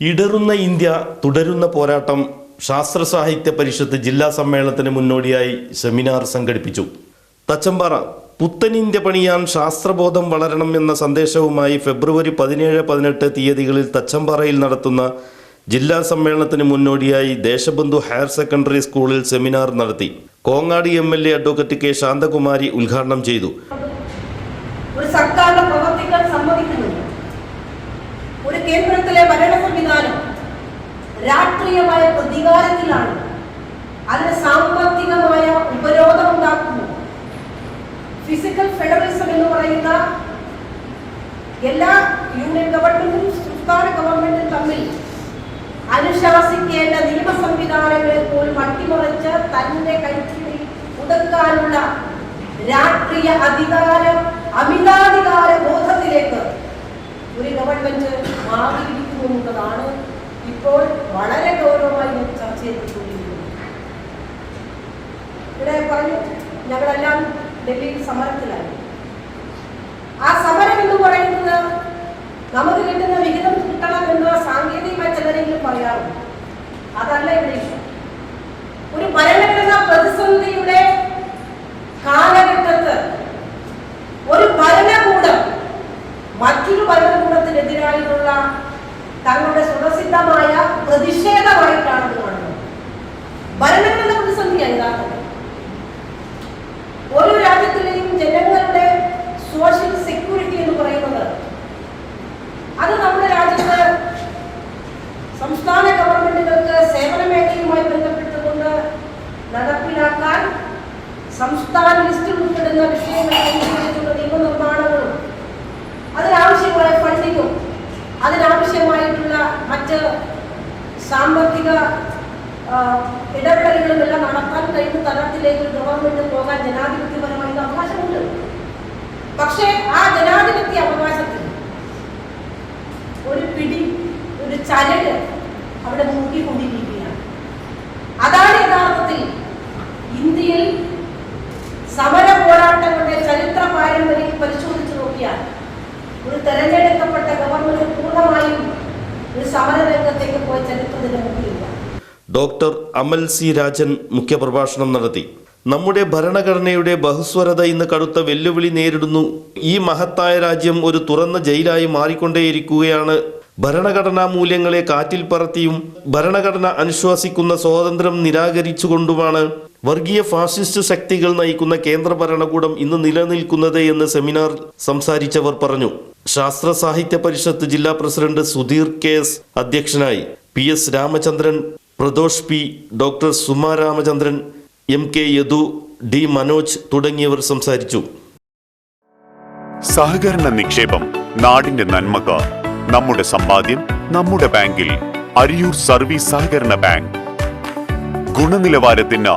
ഇടറുന്ന India തുടരുന്ന പോരാട്ടം ശാസ്ത്ര സാഹിത്യ പരിഷത്ത് ജില്ലാ സമ്മേളനത്തിന് മുന്നോടിയായി സെമിനാർ സംഘടിപ്പിച്ചു. തച്ചമ്പാറ പുത്തൻ ഇന്ത്യ പണിയാൻ ശാസ്ത്രബോധം വളരണം എന്ന സന്ദേശവുമായി ഫെബ്രുവരി പതിനേഴ് പതിനെട്ട് തീയതികളിൽ തച്ചമ്പാറയിൽ നടത്തുന്ന ജില്ലാ സമ്മേളനത്തിന് മുന്നോടിയായി ദേശബന്ധു ഹയർ സെക്കൻഡറി സ്കൂളിൽ സെമിനാർ നടത്തി. കോങ്ങാടി M L A advocate K Shanthakumari ഉദ്ഘാടനം ചെയ്തു. ഒരു കേന്ദ്രത്തിലെ ഭരണ സംവിധാനം രാഷ്ട്രീയമായ പ്രതികാരത്തിലാണ്. അതിന് സാമ്പത്തികമായ ഉപരോധം ഉണ്ടാക്കുന്നു ഫിസിക്കൽ ഫെഡറലിസം എന്ന് പറയുന്ന എല്ലാ യൂണിയൻ ഗവൺമെന്റും സംസ്ഥാന ഗവൺമെന്റും തമ്മിൽ അനുശാസിക്കേണ്ട നിയമ സംവിധാനങ്ങളെ പോലും അട്ടിമറിച്ച് തന്റെ കൈക്കിടി ഉതക്കാനുള്ള രാഷ്ട്രീയ അധികാരം അമിതാധികാര ബോധത്തിലേക്ക് ഞങ്ങളെല്ലാം ഡൽഹിയിൽ സമരത്തിലായി. ആ സമരം എന്ന് പറയുന്നത് നമുക്ക് കിട്ടുന്ന വിഹിതം കിട്ടണം എന്ന് സാങ്കേതികമായി ചിലരെങ്കിലും പറയാറുണ്ട്. അതല്ല ഇവിടെ ഒരു ഭരണഘടനാ പ്രതിസന്ധിയുടെ കാലഘട്ടത്ത് ഒരു ഭരണകൂടം മറ്റൊരു ഭരണകൂടത്തിനെതിരായിട്ടുള്ള തങ്ങളുടെ സ്വതസിദ്ധമായ പ്രതിഷേധമായിട്ടാണ് സാമ്പത്തിക ഇടപെടലുകളുമെല്ലാം നടത്താൻ കഴിയുന്ന തലത്തിലേക്ക് ഗവൺമെന്റ് പോകാൻ ജനാധിപത്യപരമായി ഇന്ന് അവകാശമുണ്ട്. ഡോക്ടർ അമൽ സി രാജൻ മുഖ്യപ്രഭാഷണം നടത്തി. നമ്മുടെ ഭരണഘടനയുടെ ബഹുസ്വരത ഇന്ന് കടുത്ത വെല്ലുവിളി നേരിടുന്നു. ഈ മഹത്തായ രാജ്യം ഒരു തുറന്ന ജയിലായി മാറിക്കൊണ്ടേയിരിക്കുകയാണ്. ഭരണഘടനാ മൂല്യങ്ങളെ കാറ്റിൽ പറത്തിയും ഭരണഘടന അനുശ്വാസിക്കുന്ന സ്വാതന്ത്ര്യം നിരാകരിച്ചുകൊണ്ടുമാണ് വർഗീയ ഫാസിസ്റ്റ് ശക്തികൾ നയിക്കുന്ന കേന്ദ്ര ഭരണകൂടം ഇന്ന് നിലനിൽക്കുന്നത് എന്ന് സെമിനാർ സംസാരിച്ചവർ പറഞ്ഞു. ശാസ്ത്ര സാഹിത്യ പരിഷത്ത് ജില്ലാ പ്രസിഡന്റ് സുധീർ കെ എസ് അധ്യക്ഷനായി P S Ramachandran Pradosh P doctor Suma Ramachandran M K Yadu D Manoj തുടങ്ങിയവർ സംസാരിച്ചു. സഹകരണ നിക്ഷേപം നാടിന്റെ നന്മക്ക് നമ്മുടെ സമ്പാദ്യം നമ്മുടെ ബാങ്കിൽ അരിയൂർ സർവീസ് സഹകരണ ബാങ്ക്. ഗുണനിലവാരത്തിന്